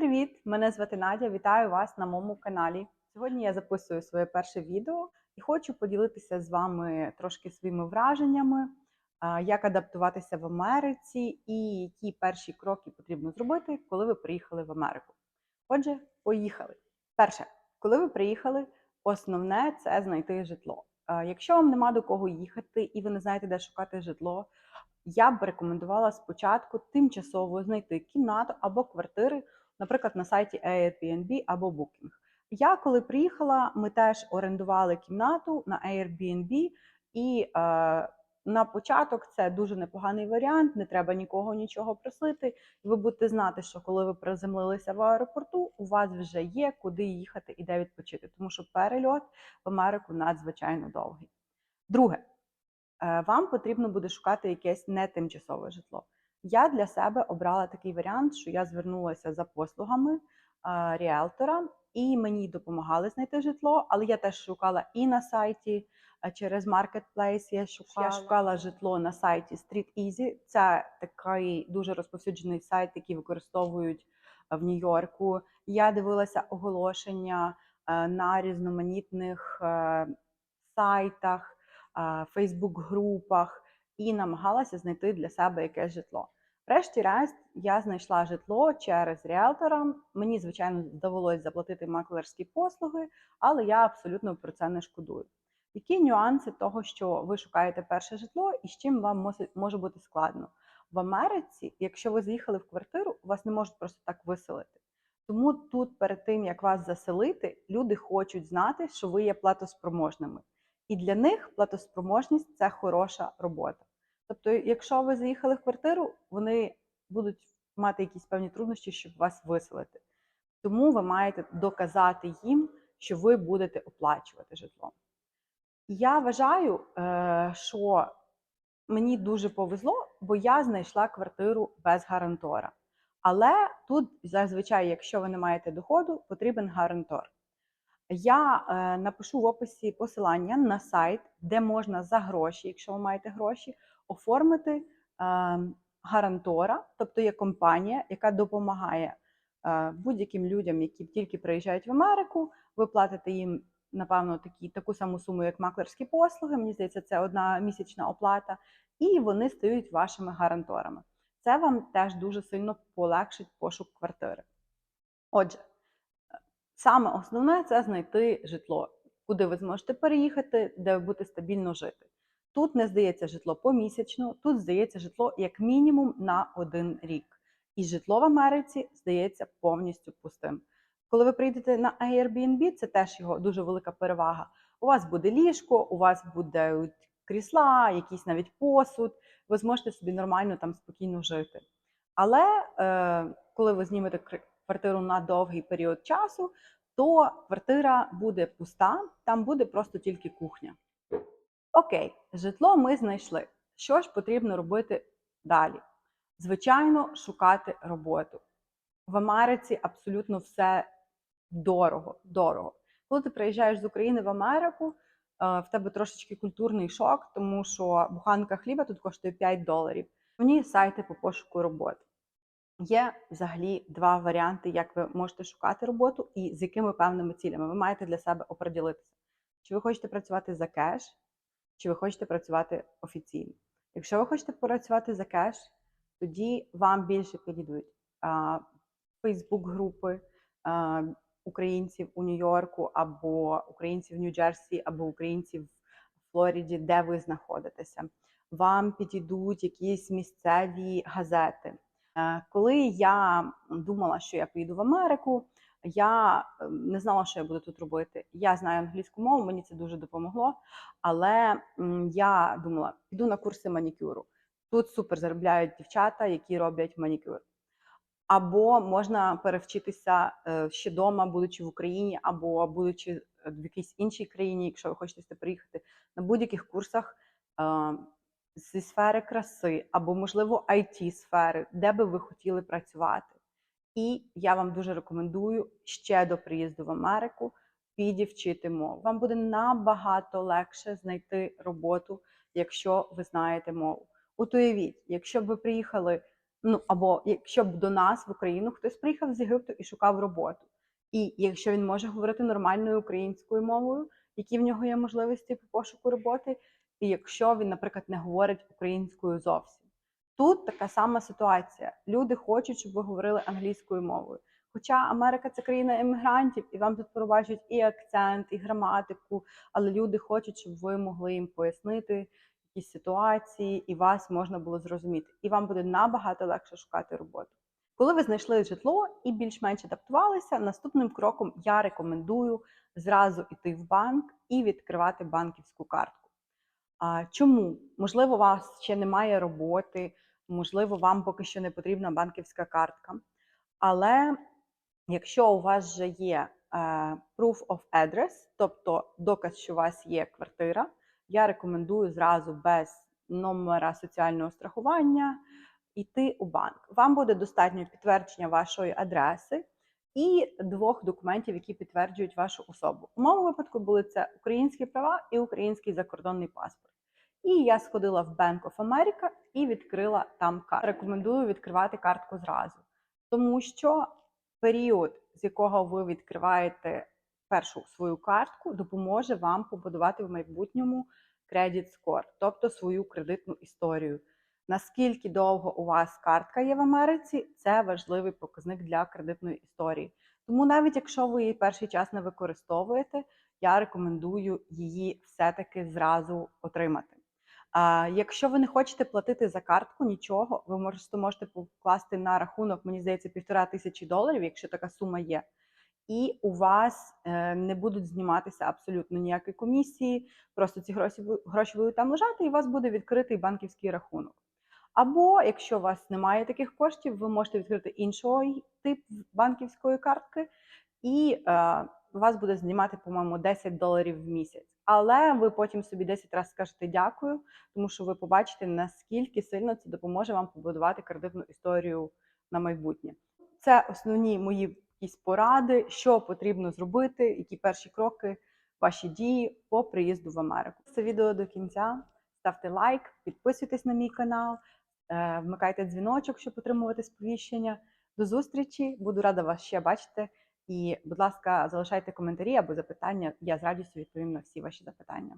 привіт! Мене звати Надя. Вітаю вас на моєму каналі. Сьогодні я записую своє перше відео і хочу поділитися з вами трошки своїми враженнями, як адаптуватися в Америці і які перші кроки потрібно зробити, коли ви приїхали в Америку. Отже, поїхали. Перше, коли ви приїхали, основне це знайти житло. Якщо вам нема до кого їхати і ви не знаєте, де шукати житло, я б рекомендувала спочатку тимчасово знайти кімнату або квартири, наприклад, на сайті Airbnb або Booking. Я коли приїхала, ми теж орендували кімнату на Airbnb, і е, на початок це дуже непоганий варіант, не треба нікого нічого просити. І ви будете знати, що коли ви приземлилися в аеропорту, у вас вже є куди їхати і де відпочити, тому що перельот в Америку надзвичайно довгий. Друге, е, вам потрібно буде шукати якесь не тимчасове житло. Я для себе обрала такий варіант, що я звернулася за послугами ріелтора, і мені допомагали знайти житло, але я теж шукала і на сайті через Marketplace, я шукала, я шукала житло на сайті Street Easy. Це такий дуже розповсюджений сайт, який використовують в Нью-Йорку. Я дивилася оголошення на різноманітних е, сайтах, Фейсбук-групах і намагалася знайти для себе якесь житло. Врешті-решт я знайшла житло через ріелтора. Мені, звичайно, довелось заплатити маклерські послуги, але я абсолютно про це не шкодую. Які нюанси того, що ви шукаєте перше житло і з чим вам може бути складно? В Америці, якщо ви заїхали в квартиру, вас не можуть просто так виселити. Тому тут, перед тим як вас заселити, люди хочуть знати, що ви є платоспроможними. І для них платоспроможність це хороша робота. Тобто, якщо ви заїхали в квартиру, вони будуть мати якісь певні труднощі, щоб вас виселити. Тому ви маєте доказати їм, що ви будете оплачувати житло. Я вважаю, е, що мені дуже повезло, бо я знайшла квартиру без гарантора. Але тут зазвичай, якщо ви не маєте доходу, потрібен гарантор. Я е, напишу в описі посилання на сайт, де можна за гроші, якщо ви маєте гроші, оформити е, гарантора, тобто є компанія, яка допомагає е, будь-яким людям, які тільки приїжджають в Америку. Ви платите їм, напевно, такі, таку саму суму, як маклерські послуги. Мені здається, це одна місячна оплата, і вони стають вашими гаранторами. Це вам теж дуже сильно полегшить пошук квартири. Отже, саме основне це знайти житло, куди ви зможете переїхати, де ви будете стабільно жити. Тут не здається житло помісячно, тут здається житло як мінімум на один рік. І житло в Америці здається повністю пустим. Коли ви прийдете на Airbnb, це теж його дуже велика перевага. У вас буде ліжко, у вас будуть крісла, якийсь навіть посуд. Ви зможете собі нормально там спокійно жити. Але е, коли ви знімете квартиру на довгий період часу, то квартира буде пуста, там буде просто тільки кухня. Окей, житло ми знайшли. Що ж потрібно робити далі? Звичайно, шукати роботу. В Америці абсолютно все дорого. дорого. Коли ти приїжджаєш з України в Америку, е, в тебе трошечки культурний шок, тому що буханка хліба тут коштує 5 доларів. Мені сайти по пошуку роботи. Є взагалі два варіанти, як ви можете шукати роботу і з якими певними цілями. Ви маєте для себе оприділитися. Чи ви хочете працювати за кеш, чи ви хочете працювати офіційно. Якщо ви хочете працювати за кеш, тоді вам більше підійдуть Фейсбук-групи українців у Нью-Йорку, або українців в Нью-Джерсі, або українців в Флориді, де ви знаходитеся. Вам підійдуть якісь місцеві газети. Е, Коли я думала, що я поїду в Америку, я е, не знала, що я буду тут робити. Я знаю англійську мову, мені це дуже допомогло. Але я думала, піду на курси манікюру. Тут супер заробляють дівчата, які роблять манікюр. Або можна перевчитися е, ще вдома, будучи в Україні, або будучи в якійсь іншій країні, якщо ви хочете приїхати, на будь-яких курсах зі сфери краси, або, можливо, it сфери, де би ви хотіли працювати. І я вам дуже рекомендую ще до приїзду в Америку підівчити мову. Вам буде набагато легше знайти роботу, якщо ви знаєте мову. От уявіть, якщо б ви приїхали Ну або якщо б до нас в Україну хтось приїхав з Єгипту і шукав роботу, і якщо він може говорити нормальною українською мовою, які в нього є можливості по пошуку роботи, і якщо він, наприклад, не говорить українською зовсім. Тут така сама ситуація. Люди хочуть, щоб ви говорили англійською мовою. Хоча Америка це країна емігрантів, і вам тут пробачать і акцент, і граматику, але люди хочуть, щоб ви могли їм пояснити якісь ситуації, і вас можна було зрозуміти. І вам буде набагато легше шукати роботу. Коли ви знайшли житло і більш-менш адаптувалися, наступним кроком я рекомендую зразу йти в банк і відкривати банківську картку. А чому? Можливо, у вас ще немає роботи, можливо, вам поки що не потрібна банківська картка. Але якщо у вас вже є е, proof of address, тобто доказ, що у вас є квартира, я рекомендую зразу без номера соціального страхування йти у банк. Вам буде достатньо підтвердження вашої адреси і двох документів, які підтверджують вашу особу. У моєму випадку були це українські права і український закордонний паспорт. І я сходила в Bank of America і відкрила там картку. Рекомендую відкривати картку зразу, тому що період, з якого ви відкриваєте першу свою картку, допоможе вам побудувати в майбутньому credit score, тобто свою кредитну історію. Наскільки довго у вас картка є в Америці, це важливий показник для кредитної історії. Тому навіть якщо ви її перший час не використовуєте, я рекомендую її все-таки зразу отримати. А, Якщо ви не хочете платити за картку нічого, ви можете, можете покласти на рахунок, мені здається, півтора тисячі доларів, якщо така сума є. І у вас е, не будуть зніматися абсолютно ніякі комісії, просто ці гроші, гроші будуть там лежати, і у вас буде відкритий банківський рахунок. Або якщо у вас немає таких коштів, ви можете відкрити іншого типу банківської картки, і е, вас буде знімати, по-моєму, 10 доларів в місяць. Але ви потім собі 10 разів скажете дякую, тому що ви побачите, наскільки сильно це допоможе вам побудувати кредитну історію на майбутнє. Це основні мої якісь поради, що потрібно зробити, які перші кроки, ваші дії по приїзду в Америку. Це відео до кінця. Ставте лайк, підписуйтесь на мій канал, е, вмикайте дзвіночок, щоб отримувати сповіщення. До зустрічі! Буду рада вас ще бачити. І, будь ласка, залишайте коментарі або запитання. Я з радістю відповім на всі ваші запитання.